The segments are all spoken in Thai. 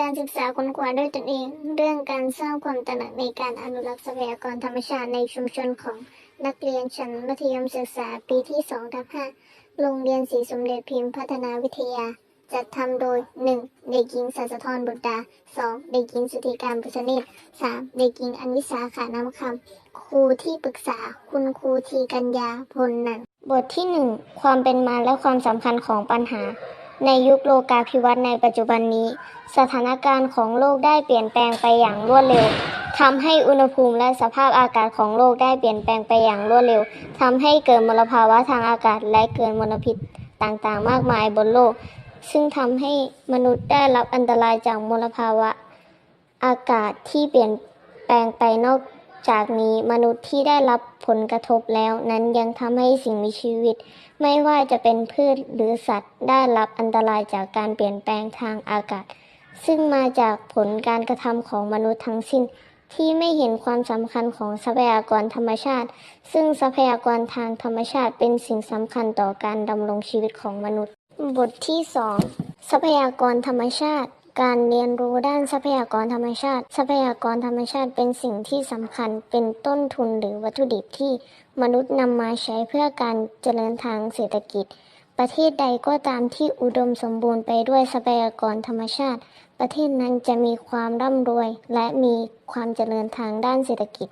การศึกษาค้นคว้าด้วยตนเอง เรื่องการสร้างความตระหนักในการอนุรักษ์ทรัพยากรธรรมชาติในชุมชนของนักเรียนชั้นมัธยมศึกษาปีที่2ทับ5โรงเรียนศรีสมเด็จพิมพ์พัฒนาวิทยา จัดทำโดย 1. เด็กหญิงสัสธรบุตรดา 2. เด็กหญิงสุธิการบุษนิต 3. เด็กหญิงอนิสาขาน้ำคำครูที่ปรึกษา คุณครูทีกัญญาพลนันบทที่ 1 ความเป็นมาและความสำคัญของปัญหา ในยุคโลกาภิวัตน์ในปัจจุบันนี้ สถานการณ์ของโลกได้เปลี่ยนแปลงไปอย่างรวดเร็วทำให้อุณหภูมิและสภาพอากาศของโลกได้เปลี่ยนแปลงไปอย่างรวดเร็วทำให้เกิดมลภาวะทางอากาศและเกิดมลพิษต่างๆ มากมายบนโลก ซึ่งทำให้มนุษย์ได้รับอันตรายจากมลภาวะ อากาศที่เปลี่ยนแปลงไปนอก จากนี้มนุษย์ที่ได้รับผลกระทบแล้วนั้นยังทำให้สิ่งมีชีวิต ไม่ว่าจะเป็นพืชหรือสัตว์ ได้รับอันตรายจากการเปลี่ยนแปลงทางอากาศ ซึ่งมาจากผลการกระทำของมนุษย์ทั้งสิ้น ที่ไม่เห็นความสำคัญของทรัพยากรธรรมชาติ ซึ่งทรัพยากรทางธรรมชาติเป็นสิ่งสำคัญต่อการดำรงชีวิตของมนุษย์ บทที่ 2 ทรัพยากรธรรมชาติ การเรียนรู้ด้านทรัพยากรธรรมชาติ ทรัพยากรธรรมชาติเป็นสิ่งที่สำคัญเป็นต้นทุนหรือวัตถุดิบที่มนุษย์นำมาใช้เพื่อการเจริญทางเศรษฐกิจ ประเทศใดก็ตามที่อุดมสมบูรณ์ไปด้วยทรัพยากรธรรมชาติ ประเทศนั้นจะมีความร่ำรวย และมีความเจริญทางด้านเศรษฐกิจ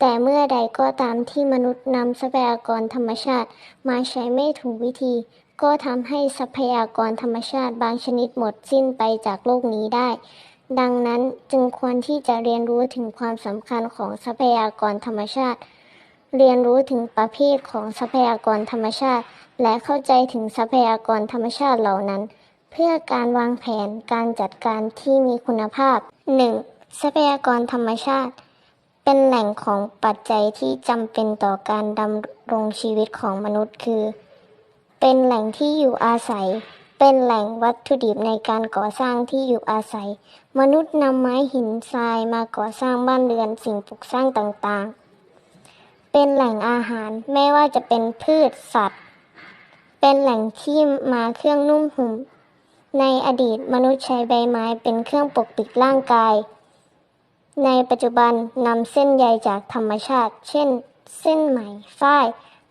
แต่เมื่อใดก็ตามที่มนุษย์นำทรัพยากรธรรมชาติ มาใช้ไม่ถูกวิธี ก็ทำให้ทรัพยากรธรรมชาติบางชนิดหมดสิ้นไปจากโลกนี้ได้ ดังนั้นจึงควรที่จะเรียนรู้ถึงความสำคัญของทรัพยากรธรรมชาติ เรียนรู้ถึงประเภทของทรัพยากรธรรมชาติ และเข้าใจถึงทรัพยากรธรรมชาติเหล่านั้น เพื่อการวางแผนการจัดการที่มีคุณภาพ 1. ทรัพยากรธรรมชาติ เป็นแหล่งของปัจจัยที่จำเป็นต่อการดำรงชีวิตของมนุษย์คือ เป็นแหล่งที่อยู่อาศัย เป็นแหล่งวัตถุดิบในการก่อสร้างที่อยู่อาศัย มนุษย์นำไม้หินทรายมาก่อสร้างบ้านเรือนสิ่งปลูกสร้างต่างๆ เป็นแหล่งอาหารไม่ว่าจะเป็นพืชสัตว์ เป็นแหล่งที่มาเครื่องนุ่มห่มในอดีตมนุษย์ใช้ใบไม้เป็นเครื่องปกปิดร่างกาย ในปัจจุบันนำเส้นใยจากธรรมชาติ เช่น เส้นไหมฝ้าย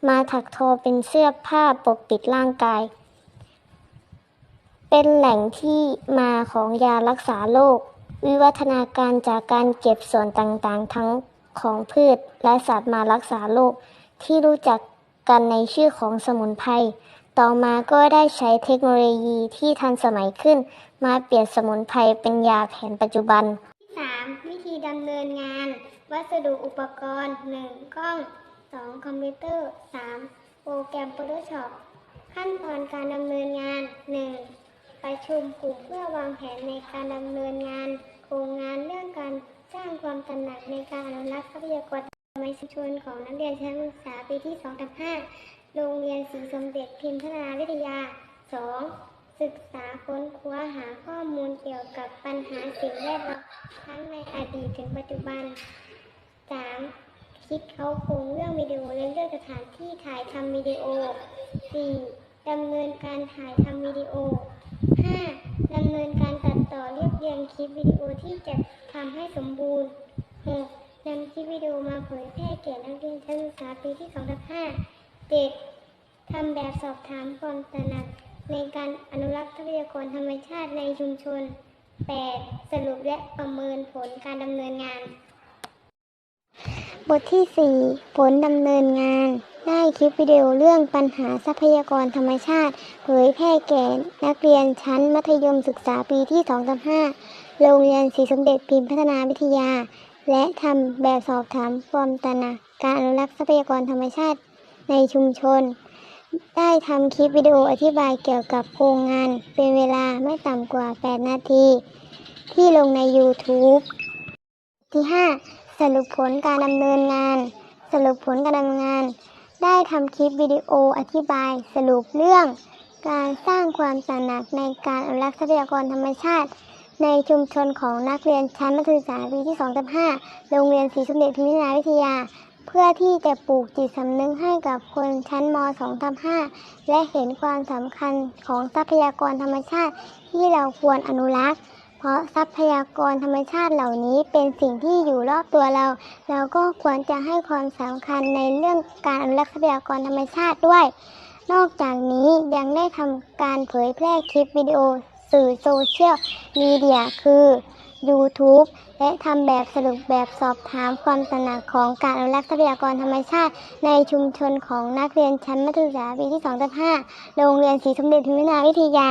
มาถักทอเป็นเสื้อผ้าปกปิดร่างกาย เป็นแหล่งที่มาของยารักษาโรควิวัฒนาการจากการเก็บส่วนต่างๆ ทั้งของพืชและสัตว์มารักษาโรคที่รู้จักกันในชื่อของสมุนไพร ต่อมาก็ได้ใช้เทคโนโลยีที่ทันสมัยขึ้น มาเปลี่ยนสมุนไพรเป็นยาแผนปัจจุบัน 3. วิธีดำเนินงาน วัสดุอุปกรณ์ 1. กล้อง 2. คอมพิวเตอร์ 3. โปรแกรม Photoshop ขั้นตอนการดำเนินงาน 1. ประชุมกลุ่มเพื่อวางแผนในการดำเนินงาน โครงงานเรื่องการสร้างความตระหนักในการอนุรักษ์ทรัพยากรธรรมชาติของนักเรียนชั้นศึกษาปีที่2ทับ5โรงเรียนศรีสมเด็จพิมพ์พัฒนาวิทยา 2. ศึกษาค้นคว้าหาข้อมูลเกี่ยวกับปัญหาสิ่งแวดล้อมทั้งในอดีตถึงปัจจุบัน 3. คิดเขาโครงเรื่องวิดีโอและเลือกสถานที่ถ่ายทำวิดีโอ 4. ดำเนินการถ่ายทำวิดีโอ 5. ดำเนินการตัดต่อเรียบเรียงคลิปวิดีโอที่จะทำให้สมบูรณ์ 6. นำคลิปวิดีโอมาเผยแพร่แก่นักเรียนชั้นศึกษาปีที่2ทับ5 7. ทำแบบสอบถามความตระหนักในการอนุรักษ์ทรัพยากรธรรมชาติในชุมชน 8. สรุปและประเมินผลการดำเนินงาน บทที่ 4 ผลดำเนินงาน ได้คลิปวิดีโอเรื่องปัญหาทรัพยากรธรรมชาติ เผยแพร่แก่นักเรียนชั้นมัธยมศึกษาปีที่2-5โรงเรียนศรีสมเด็จพิมพ์พัฒนาวิทยา และทำแบบสอบถามความตระหนักการอนุรักษ์ทรัพยากรธรรมชาติในชุมชน ได้ทำคลิปวิดีโออธิบายเกี่ยวกับโครงงาน เป็นเวลาไม่ต่ำกว่า 8 นาที ที่ลงใน YouTube ที่ 5 สรุปผลการดำเนินงาน สรุปผลการดำเนินงาน ได้ทำคลิปวิดีโออธิบาย สรุปเรื่อง การสร้างความตระหนักในการอนุรักษ์ทรัพยากรธรรมชาติ ในชุมชนของนักเรียนชั้นมัธยมศึกษาปีที่2ทับ5โรงเรียนศรีสมเด็จพิมพินาวิทยา เพื่อที่จะปลูกจิตสำนึกให้กับคนชั้นม2ทับ5และเห็นความสำคัญของทรัพยากรธรรมชาติที่เราควรอนุรักษ์ เพราะทรัพยากรธรรมชาติเหล่านี้เป็นสิ่งที่อยู่รอบตัวเรา เราก็ควรจะให้ความสำคัญในเรื่องการอนุรักษ์ทรัพยากรธรรมชาติด้วย นอกจากนี้ยังได้ทำการเผยแพร่คลิปวิดีโอสื่อโซเชียลมีเดียคือ YouTube และทำแบบสรุปแบบสอบถามความตระหนักของการอนุรักษ์ทรัพยากรธรรมชาติ ในชุมชนของนักเรียนชั้นมัธยมศึกษาปีที่2ทับ5โรงเรียนศรีสมเด็จพิมพนาวิทยา